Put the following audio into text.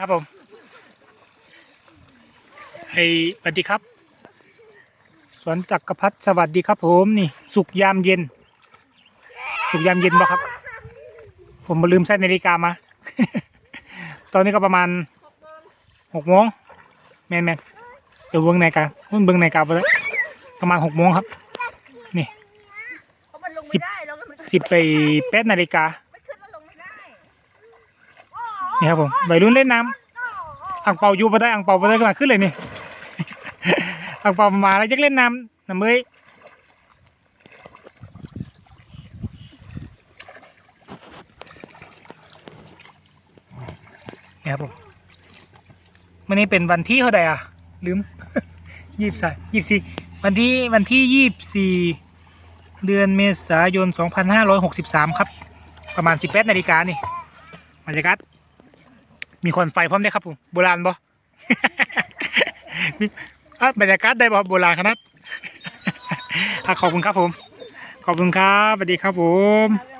ครับผมไอ้สวัสดีครับ สวนจักรพัฒสวัสดีครับ ผมนี่ สุกยามเย็น สุกยามเย็นบ่ครับ ผมลืมใส่นาฬิกามา ตอนนี้ก็ประมาณหกโมงแม่นแม่นเดี๋ยวเบิ้งนาฬิกาเบิ้งเบิ้งนาฬิกาไปแล้วประมาณหกโมงครับ นี่สิบสิบไปแปดนาฬิกา มันขึ้นแล้วลงไม่ได้ นี่ครับผมวัยรุ่นเล่นน้ำอ่างเปาอยู่ไปได้อ่างเปาไปได้ก็มาขึ้นเลยนี่อ่างเปามาแล้วยักเล่นน้ำน้ำเมยนี่ครับผมวันนี้เป็นวันที่เท่าไหร่อะ ลืมยี่สิบสามยี่สิบสี่วันที่วันที่ยี่สิบสี่เดือนเมษายนสองพันห้าร้อยหกสิบสามครับ ประมาณสิบแปดนาฬิกานี่บรรยากาศ มีคนไฟพร้อมได้ครับผมโบราณบ่มีอะบรรยากาศได้บ่โบราณขนาดอะขอบคุณครับผม ขอบคุณครับสวัสดีครับผมเอา